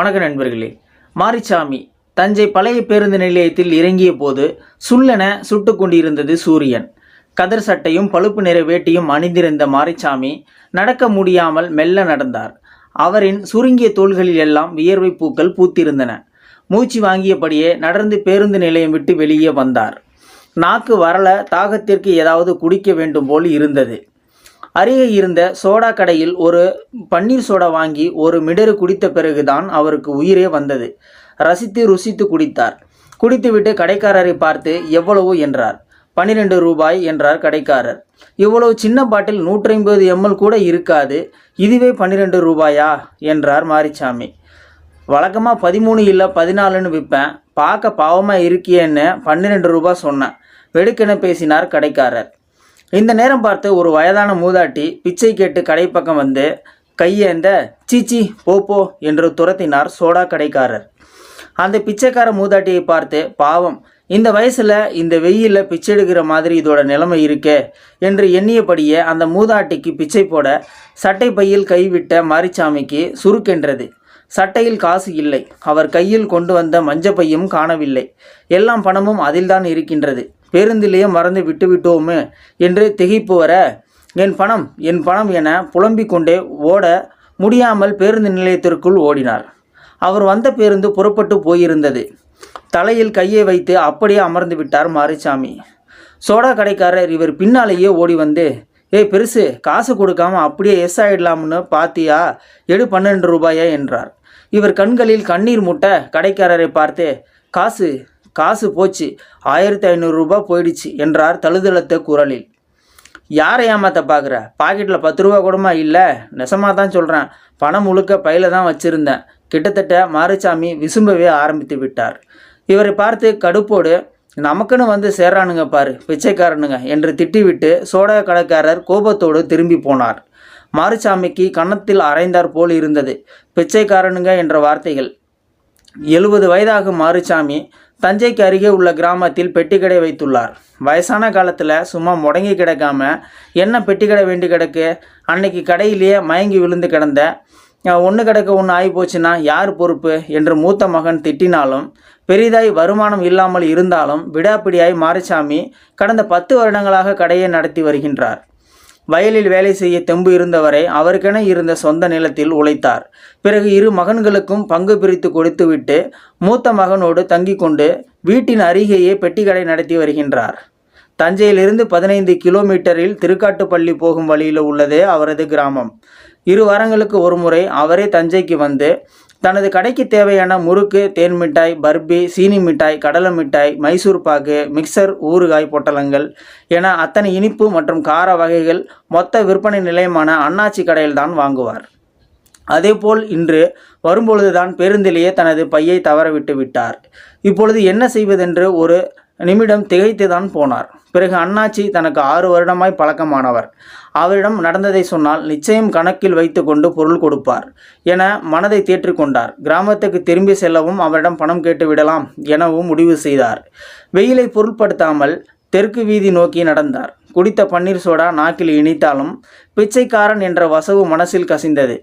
வணக்க நண்பர்களே மாரிச்சாமி தஞ்சை பழைய பேருந்து நிலையத்தில் இறங்கிய போது சுள்ளென சுட்டு கொண்டிருந்தது சூரியன். கதர் சட்டையும் பழுப்பு நிற வேட்டியும் அணிந்திருந்த மாரிச்சாமி நடக்க முடியாமல் மெல்ல நடந்தார். அவரின் சுருங்கிய தோள்களில் எல்லாம் வியர்வை பூக்கள் பூத்திருந்தன. மூச்சு வாங்கியபடியே நடந்து பேருந்து நிலையம் விட்டு வெளியே வந்தார். நாக்கு வரல தாகத்திற்கு ஏதாவது குடிக்க வேண்டும் போல் இருந்தது. அருகே இருந்த சோடா கடையில் ஒரு பன்னீர் சோடா வாங்கி ஒரு மிடரு குடித்த பிறகுதான் அவருக்கு உயிரே வந்தது. ரசித்து ருசித்து குடித்தார். குடித்துவிட்டு கடைக்காரரை பார்த்து எவ்வளவு? என்றார். பன்னிரெண்டு ரூபாய் என்றார் கடைக்காரர். இவ்வளவு சின்ன பாட்டில் நூற்றி ஐம்பது எம்எல் கூட இருக்காது. இதுவே பன்னிரெண்டு ரூபாயா? என்றார் மாரிச்சாமி. வழக்கமாக பதிமூணு இல்லை பதினாலுன்னு விற்பேன் பார்க்க பாவமாக இருக்கியேன்னு பன்னிரெண்டு ரூபா சொன்னேன். வெடுக்கென பேசினார் கடைக்காரர். இந்த நேரம் பார்த்து ஒரு வயதான மூதாட்டி பிச்சை கேட்டு கடை பக்கம் வந்து கையேந்த சீச்சி போப்போ என்று துரத்தினார் சோடா கடைக்காரர். அந்த பிச்சைக்கார மூதாட்டியை பார்த்து பாவம் இந்த வயசில் இந்த வெயிலில் பிச்சை எடுக்கிற மாதிரி இதோட நிலைமை இருக்கே என்று எண்ணியபடியே அந்த மூதாட்டிக்கு பிச்சை போட சட்டை பையில் கைவிட்ட மாரிச்சாமிக்கு சுருக்கென்றது. சட்டையில் காசு இல்லை. அவர் கையில் கொண்டு வந்த மஞ்சப்பையும் காணவில்லை. எல்லாம் பணமும் அதில்தான் இருக்கின்றது. பேருந்திலேயே மறந்து விட்டுவிட்டோமே என்று திகைப்பு வர என் பணம் என் பணம் என புலம்பிக் கொண்டே ஓட முடியாமல் பேருந்து நிலையத்திற்குள் ஓடினார். அவர் வந்த பேருந்து புறப்பட்டு போயிருந்தது. தலையில் கையை வைத்து அப்படியே அமர்ந்து விட்டார் மாரிசாமி சோடா கடைக்காரர் இவர் பின்னாலேயே ஓடி வந்து ஏய் பெருசு காசு கொடுக்காம அப்படியே எஸ் ஆயிடலாம்னு பாத்தியா? எடு பன்னெண்டு ரூபாயா என்றார். இவர் கண்களில் கண்ணீர் முட்ட கடைக்காரரை பார்த்து காசு காசு போச்சு. ஆயிரத்தி ஐநூறுரூபா போயிடுச்சு என்றார் தழுதழுத்த குரலில். யாரை ஏமாத்த பார்க்குற பாக்கெட்டில் பத்து ரூபா கூடமா இல்லை? நெசமாக தான் சொல்கிறேன் பணம் முழுக்க பையில தான் வச்சுருந்தேன். கிட்டத்தட்ட மாரிசாமி விசும்பவே ஆரம்பித்து விட்டார். இவரை பார்த்து கடுப்போடு நமக்குன்னு வந்து சேர்றானுங்க பாரு பிச்சைக்காரனுங்க என்று திட்டிவிட்டு சோடா கடைக்காரர் கோபத்தோடு திரும்பி போனார். மாரிசாமிக்கு கன்னத்தில் அரைந்தார் போல் இருந்தது. பிச்சைக்காரனுங்க என்ற வார்த்தைகள். எழுபது வயதாகும் மாரிசாமி தஞ்சைக்கு அருகே உள்ள கிராமத்தில் பெட்டிக்கடை வைத்துள்ளார். வயசான காலத்தில் சும்மா முடங்கி கிடக்காம என்ன பெட்டிக்கடை வேண்டி கிடக்கு? அன்னைக்கு கடையிலேயே மயங்கி விழுந்து கிடந்த ஒன்று கிடக்க ஒன்று ஆகி போச்சுன்னா யார் பொறுப்பு? என்று மூத்த மகன் திட்டினாலும் பெரிதாய் வருமானம் இல்லாமல் இருந்தாலும் விடாப்பிடியாய் மாரிசாமி கடந்த பத்து வருடங்களாக கடையை நடத்தி வருகின்றார். வயலில் வேலை செய்ய தெம்பு இருந்தவரை அவருக்கென இருந்த சொந்த நிலத்தில் உழைத்தார். பிறகு இரு மகன்களுக்கும் பங்கு பிரித்து கொடுத்துவிட்டு மூத்த மகனோடு தங்கிக் கொண்டு வீட்டின் அருகேயே பெட்டிக்கடை நடத்தி வருகின்றார். தஞ்சையிலிருந்து பதினைந்து கிலோமீட்டரில் திருக்காட்டுப்பள்ளி போகும் வழியில் உள்ளதே அவரது கிராமம். இரு வாரங்களுக்கு ஒரு முறை அவரே தஞ்சைக்கு வந்து தனது கடைக்கு தேவையான முறுக்கு தேன் மிட்டாய் பர்பி சீனி மிட்டாய் கடலை மிட்டாய் மைசூர் பாக்கு மிக்சர் ஊறுகாய் பொட்டலங்கள் என அத்தனை இனிப்பு மற்றும் கார வகைகள் மொத்த விற்பனை நிலையமான அண்ணாச்சி கடையில்தான் வாங்குவார். அதேபோல் இன்று வரும்பொழுதுதான் பேருந்திலேயே தனது பையை தவறவிட்டு விட்டார். இப்பொழுது என்ன செய்வதென்று ஒரு நிமிடம் திகைத்து தான் போனார். பிறகு அண்ணாச்சி தனக்கு ஆறு வருடமாய் பழக்கமானவர். அவரிடம் நடந்ததை சொன்னால் நிச்சயம் கணக்கில் வைத்துக்கொண்டு பொருள் கொடுப்பார் என மனதை தேற்றிக்கொண்டார் கிராமத்துக்கு திரும்பி செல்லவும் அவரிடம் பணம் கேட்டு விடலாம் எனவும் முடிவு செய்தார். வெயிலை பொருட்படுத்தாமல் தெற்கு வீதி நோக்கி நடந்தார். குடித்த பன்னீர் சோடா நாக்கில் இனித்தாலும் பிச்சைக்காரன் என்ற வசவு மனசில் கசிந்தது.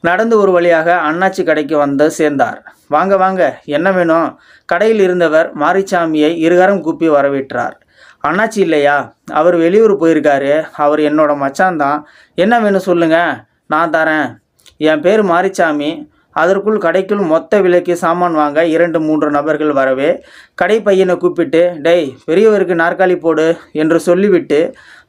நடந்து ஒரு வழியாக அண்ணாச்சி கடைக்கு வந்து சேர்ந்தார். வாங்க வாங்க என்ன வேணும்? கடையில் இருந்தவர் மாரிச்சாமியை இருகரம் கூப்பி வரவேற்றார். அண்ணாச்சி இல்லையா? அவர் வெளியூர் போயிருக்காரு. அவர் என்னோட மச்சான் தான் என்ன வேணும் சொல்லுங்கள் நான் தரேன். என் பேர் மாரிச்சாமி. அதற்குள் கடைக்குள் மொத்த விலைக்கு சாமான் வாங்க இரண்டு மூன்று நபர்கள் வரவே கடை பையனை கூப்பிட்டு டேய் பெரியவருக்கு நாற்காலி போடு என்று சொல்லிவிட்டு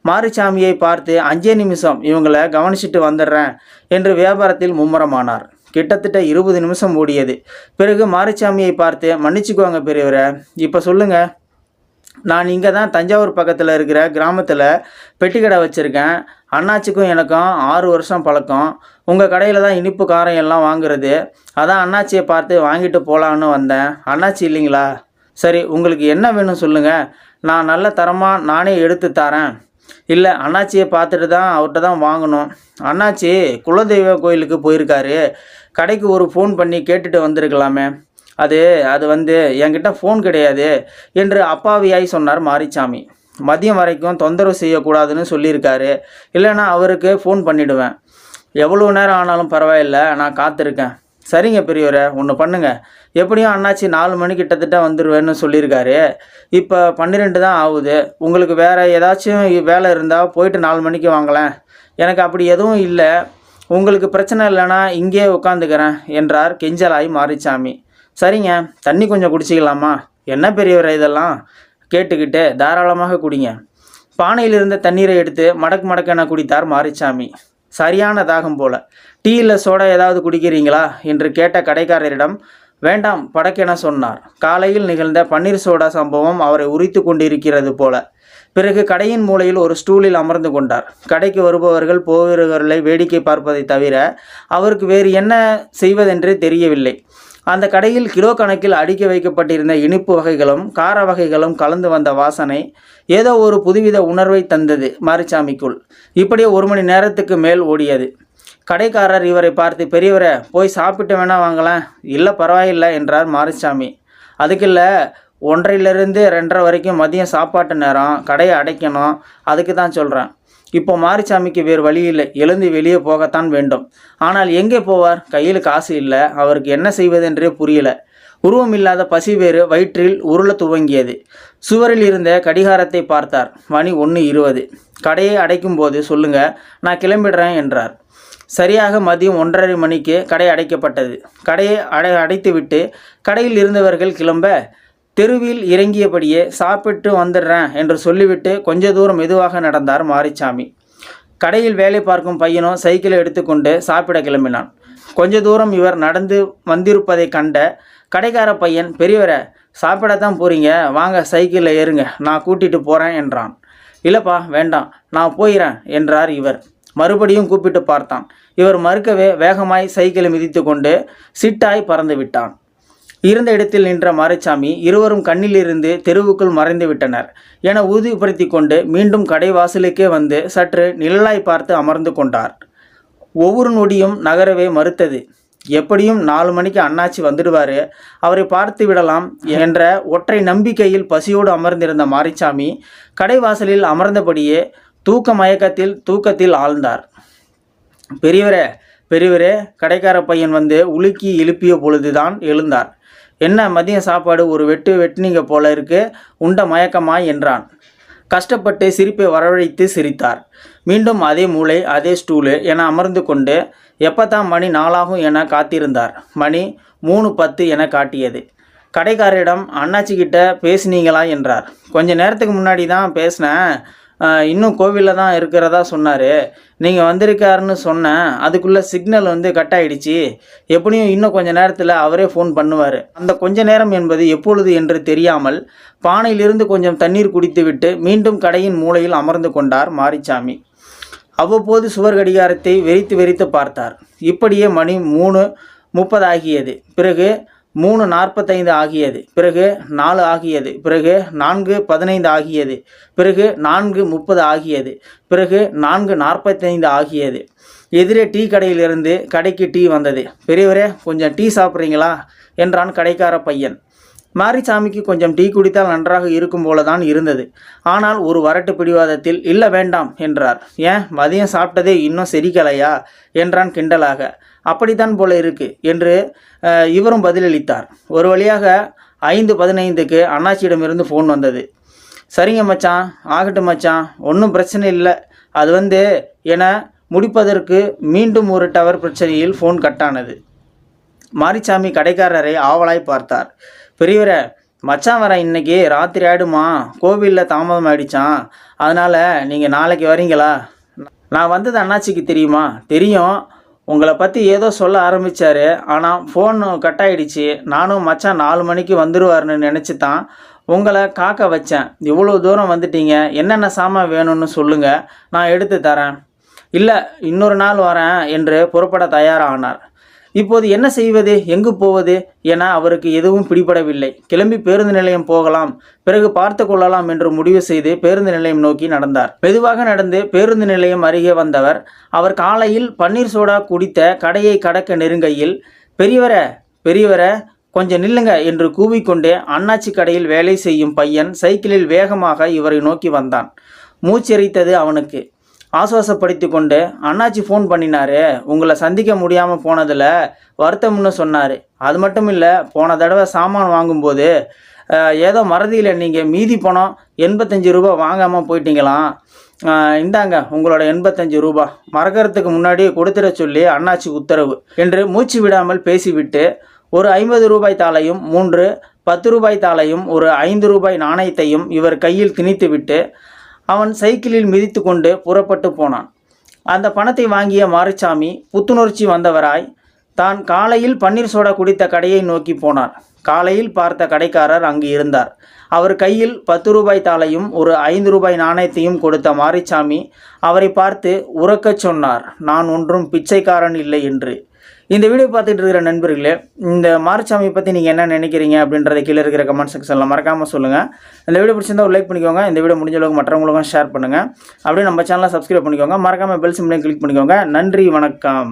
மாரிச்சாமியை பார்த்து அஞ்சே நிமிஷம் இவங்களை கவனிச்சிட்டு வந்துடுறேன் என்று வியாபாரத்தில் மும்முரமானார். கிட்டத்தட்ட இருபது நிமிஷம் ஓடியது. பிறகு மாரிச்சாமியை பார்த்து மன்னிச்சுக்குவாங்க பெரியவரை இப்போ சொல்லுங்கள் நான் இங்கே தான் தஞ்சாவூர் பக்கத்தில் இருக்கிற கிராமத்தில் பெட்டி கடை வச்சுருக்கேன். அண்ணாச்சிக்கும் எனக்கும் ஆறு வருஷம் பழக்கம். உங்கள் கடையில் தான் இனிப்பு காரம் எல்லாம் வாங்குறது. அதான் அண்ணாச்சியை பார்த்து வாங்கிட்டு போகலான்னு வந்தேன். அண்ணாச்சி இல்லைங்களா? சரி உங்களுக்கு என்ன வேணும் சொல்லுங்கள் நான் நல்ல தரமாக நானே எடுத்து தரேன். இல்லை அண்ணாச்சியை பார்த்துட்டு தான் அவர்கிட்ட தான் வாங்கணும். அண்ணாச்சி குலதெய்வ கோயிலுக்கு போயிருக்காரு. கடைக்கு ஒரு ஃபோன் பண்ணி கேட்டுட்டு வந்திருக்கலாமே. அது அது வந்து என்கிட்ட ஃபோன் கிடையாது என்று அப்பாவியாய் சொன்னார் மாரிச்சாமி. மதியம் வரைக்கும் தொந்தரவு செய்யக்கூடாதுன்னு சொல்லியிருக்காரு. இல்லைன்னா அவருக்கு ஃபோன் பண்ணிவிடுவேன் எவ்வளோ நேரம் ஆனாலும் பரவாயில்ல நான் காத்திருக்கேன். சரிங்க பெரியவரை ஒன்று பண்ணுங்கள் எப்படியும் அண்ணாச்சி நாலு மணி கிட்டத்தட்ட வந்துடுவேன்னு சொல்லியிருக்காரு. இப்போ பன்னிரெண்டு தான் ஆகுது. உங்களுக்கு வேறு ஏதாச்சும் வேலை இருந்தால் போயிட்டு நாலு மணிக்கு வாங்களேன். எனக்கு அப்படி எதுவும் இல்லை. உங்களுக்கு பிரச்சனை இல்லைன்னா இங்கேயே உட்காந்துக்கிறேன் என்றார் கெஞ்சலாய் மாரிச்சாமி. சரிங்க தண்ணி கொஞ்சம் குடிச்சிக்கலாமா? என்ன பெரியவர் இதெல்லாம்? கேட்டுக்கிட்டு தாராளமாக குடிங்க. பானையில் இருந்த தண்ணீரை எடுத்து மடக்கு மடக்கென குடித்தார் மாரிச்சாமி. சரியான தாகம் போல. டீயில் சோடா ஏதாவது குடிக்கிறீங்களா? என்று கேட்ட கடைக்காரரிடம் வேண்டாம் படக்கென சொன்னார். காலையில் நிகழ்ந்த பன்னீர் சோடா சம்பவம் அவரை உரித்து கொண்டிருக்கிறது போல. பிறகு கடையின் மூலையில் ஒரு ஸ்டூலில் அமர்ந்து கொண்டார். கடைக்கு வருபவர்கள் போகிறவர்களை வேடிக்கை பார்ப்பதை தவிர அவருக்கு வேறு என்ன செய்வதென்றே தெரியவில்லை. அந்த கடையில் கிலோ கணக்கில் அடுக்கி வைக்கப்பட்டிருந்த இனிப்பு வகைகளும் கார வகைகளும் கலந்து வந்த வாசனை ஏதோ ஒரு புதுவித உணர்வை தந்தது மாரிசாமிக்குள் இப்படியே ஒரு மணி நேரத்துக்கு மேல் ஓடியது. கடைக்காரர் இவரை பார்த்து பெரியவரை போய் சாப்பிட்டு வேணா வாங்கலாம் இல்லை பரவாயில்லை என்றார் மாரிசாமி அதுக்கில்ல ஒன்றையிலிருந்து ரெண்டரை வரைக்கும் மதியம் சாப்பாட்டு நேரம் கடையை அடைக்கணும். அதுக்கு தான் சொல்கிறேன் இப்போ மாரிசாமிக்கு வேறு வழி இல்லை. எழுந்து வெளியே போகத்தான் வேண்டும். ஆனால் எங்கே போவார்? கையில் காசு இல்லை. அவருக்கு என்ன செய்வதென்றே புரியல. உருவம் இல்லாத பசி வேறு வயிற்றில் உருள துவங்கியது. சுவரில் இருந்த கடிகாரத்தை பார்த்தார். மணி ஒன்று இருபது. கடையை அடைக்கும் போது சொல்லுங்க நான் கிளம்பிடுறேன் என்றார். சரியாக மதியம் ஒன்றரை மணிக்கு கடை அடைக்கப்பட்டது. கடையை அடை அடைத்துவிட்டு கடையில் இருந்தவர்கள் கிளம்ப தெருவில் இறங்கியபடியே சாப்பிட்டு வந்துடுறேன் என்று சொல்லிவிட்டு கொஞ்ச தூரம் மெதுவாக நடந்தார் மாரிச்சாமி. கடையில் வேலை பார்க்கும் பையனும் சைக்கிளை எடுத்துக்கொண்டு சாப்பிட கிளம்பினான். கொஞ்ச தூரம் இவர் நடந்து வந்திருப்பதை கண்ட கடைக்கார பையன் பெரியவரை சாப்பிடத்தான் போறீங்க. வாங்க சைக்கிளில் ஏறுங்க. நான் கூட்டிட்டு போகிறேன் என்றான். இல்லைப்பா வேண்டாம். நான் போயிறேன் என்றார் இவர். மறுபடியும் கூப்பிட்டு பார்த்தான். இவர் மறுக்கவே வேகமாய் சைக்கிளை மிதித்து கொண்டு சிட்டாய் பறந்து விட்டான் இருந்த இடத்தில் நின்ற மாரிச்சாமி இருவரும் கண்ணிலிருந்து தெருவுக்குள் மறைந்து விட்டனர். என உறுதிப்படுத்தி கொண்டு மீண்டும் கடை வாசலுக்கே வந்து சற்று நிழலாய் பார்த்து அமர்ந்து கொண்டார். ஒவ்வொரு நொடியும் நகரவே மறுத்தது. எப்படியும் நாலு மணிக்கு அண்ணாச்சி வந்துடுவார். அவரை பார்த்து விடலாம் என்ற ஒற்றை நம்பிக்கையில் பசியோடு அமர்ந்திருந்த மாரிச்சாமி கடைவாசலில் அமர்ந்தபடியே தூக்க மயக்கத்தில் தூக்கத்தில் ஆழ்ந்தார். பெரியவரே பெரியவரே கடைக்கார பையன் வந்து உலுக்கி எழுப்பிய பொழுதுதான் எழுந்தார். என்ன மதியம் சாப்பாடு? ஒரு வெட்டு வெட்டினீங்க போல இருக்கு. உண்ட மயக்கமாய் என்றான். கஷ்டப்பட்டு சிரிப்பை வரவழைத்து சிரித்தார். மீண்டும் அதே மூளை அதே ஸ்டூலு என அமர்ந்து கொண்டு எப்பதான் மணி நாளாகும் என காத்திருந்தார். மணி மூணு பத்து என காட்டியது. கடைக்காரரிடம் அண்ணாச்சி கிட்ட பேசுனீங்களா? என்றார். கொஞ்ச நேரத்துக்கு முன்னாடி தான் பேசினேன். இன்னும் கோவிலில் தான் இருக்கிறதா சொன்னார். நீங்கள் வந்திருக்காருன்னு சொன்னேன். அதுக்குள்ளே சிக்னல் வந்து கட் ஆயிடுச்சு. எப்படியும் இன்னும் கொஞ்ச நேரத்தில் அவரே ஃபோன் பண்ணுவார். அந்த கொஞ்ச நேரம் என்பது எப்பொழுது என்று தெரியாமல் பானையிலிருந்து கொஞ்சம் தண்ணீர் குடித்துவிட்டு மீண்டும் கடையின் மூலையில் அமர்ந்து கொண்டார் மாரிச்சாமி. அவ்வப்போது சுவர் கடிகாரத்தை வெறித்து வெறித்து பார்த்தார். இப்படியே மணி மூணு முப்பது ஆகியது பிறகு மூணு நாற்பத்தைந்து ஆகியது. பிறகு நாலு ஆகியது. பிறகு நான்கு பதினைந்து ஆகியது. பிறகு நான்கு முப்பது ஆகியது. பிறகு நான்கு நாற்பத்தைந்து ஆகியது. எதிரே டீ கடையிலிருந்து கடைக்கு டீ வந்தது. பெரியவரே கொஞ்சம் டீ சாப்பிட்றீங்களா? என்றான் கடைக்கார பையன். மாரிசாமிக்கு கொஞ்சம் டீ குடித்தால் நன்றாக இருக்கும் போல தான் இருந்தது. ஆனால் ஒரு வரட்டு பிடிவாதத்தில் இல்லை வேண்டாம் என்றார். ஏன்? மதியம் சாப்பிட்டதே இன்னும் செரிக்கலையா? என்றான் கிண்டலாக. அப்படித்தான் போல இருக்கு என்று இவரும் பதிலளித்தார். ஒரு வழியாக ஐந்து பதினைந்துக்கு அண்ணாச்சியிடமிருந்து ஃபோன் வந்தது. சரிங்க மச்சான் ஆகட்டும் மச்சான் ஒன்றும் பிரச்சனை இல்லை. அது வந்து என முடிப்பதற்கு மீண்டும் ஒரு டவர் பிரச்சனையில் ஃபோன் கட்டானது மாரிச்சாமி கடைக்காரரை ஆவலாய் பார்த்தார். பெரியவரே மச்சான் வர இன்னைக்கு ராத்திரி ஆயிடுமா? கோவிலில் தாமதம் ஆயிடுச்சான் அதனால் நீங்கள் நாளைக்கு வரீங்களா? நான் வந்தது அண்ணாச்சிக்கு தெரியுமா? தெரியும். உங்களை பற்றி ஏதோ சொல்ல ஆரம்பித்தார் ஆனால் ஃபோன் கட் ஆயிடுச்சு நானும் மச்சான் நாலு மணிக்கு வந்துடுவார்னு நினச்சி தான் உங்களை காக்க வச்சேன். இவ்வளோ தூரம் வந்துட்டீங்க. என்னென்ன சாமான் வேணும்னு சொல்லுங்கள் நான் எடுத்து தரேன். இல்லை இன்னொரு நாள் வரேன் என்று புறப்பட தயாரானார். இப்போது என்ன செய்வது? எங்கு போவது? என அவருக்கு எதுவும் பிடிபடவில்லை. கிளம்பி பேருந்து நிலையம் போகலாம். பிறகு பார்த்து கொள்ளலாம் என்று முடிவு செய்து பேருந்து நிலையம் நோக்கி நடந்தார். மெதுவாக நடந்து பேருந்து நிலையம் அருகே வந்தவர் அவர் காலையில் பன்னீர் சோடா குடித்த கடையை கடக்க நெருங்கையில் பெரியவர பெரியவர கொஞ்சம் நில்லுங்க என்று கூவிக்கொண்டே அண்ணாச்சி கடையில் வேலை செய்யும் பையன் சைக்கிளில் வேகமாக இவரை நோக்கி வந்தான். மூச்செரித்தது அவனுக்கு. ஆசுவாசப்படுத்தி கொண்டு அண்ணாச்சி ஃபோன் பண்ணினாரு. உங்களை சந்திக்க முடியாமல் போனதில் வருத்தம்னு சொன்னார். அது மட்டும் இல்லை போன தடவை சாமான் வாங்கும்போது ஏதோ மறதியில் நீங்கள் மீதி பணம் எண்பத்தஞ்சு ரூபா வாங்காமல் போயிட்டீங்களாம் இந்தாங்க உங்களோட எண்பத்தஞ்சு ரூபா. மறக்கறதுக்கு முன்னாடி கொடுத்துட சொல்லி அண்ணாச்சி உத்தரவு. என்று மூச்சு விடாமல் பேசிவிட்டு ஒரு ஐம்பது ரூபாய் தாளையும் மூன்று பத்து ரூபாய் தாளையும் ஒரு ஐந்து ரூபாய் நாணயத்தையும் இவர் கையில் திணித்துவிட்டு அவன் சைக்கிளில் மிதித்து கொண்டு புறப்பட்டு போனான். அந்த பணத்தை வாங்கிய மாரிசாமி புத்துணர்ச்சி வந்தவராய் தான் காலையில் பன்னீர் சோடா குடித்த கடையை நோக்கி போனார். காலையில் பார்த்த கடைக்காரர் அங்கு இருந்தார். அவர் கையில் பத்து ரூபாய் தாளையும் ஒரு ஐந்து ரூபாய் நாணயத்தையும் கொடுத்த மாரிசாமி அவரை பார்த்து உறக்கச் சொன்னார். நான் ஒன்றும் பிச்சைக்காரன் இல்லை என்று. இந்த வீடியோ பார்த்துட்டு இருக்கிற நண்பர்களே இந்த மாரசாமி பற்றி நீங்கள் என்ன நினைக்கிறீங்க அப்படின்றத கீழே இருக்கிற கமெண்ட் செக்ஷனில் மறக்காமல் சொல்லுங்கள் இந்த வீடியோ பிடிச்சிருந்தா ஒரு லைக் பண்ணிக்கோங்க. இந்த வீடியோ முடிஞ்ச அளவுக்கு மற்றவங்களுக்கும் ஷேர் பண்ணுங்கள் அப்படியே நம்ம சேனலை சப்ஸ்கிரைப் பண்ணிக்கோங்க. மறக்காமல் பெல் சிம்லையும் கிளிக் பண்ணிக்கோங்க. நன்றி வணக்கம்.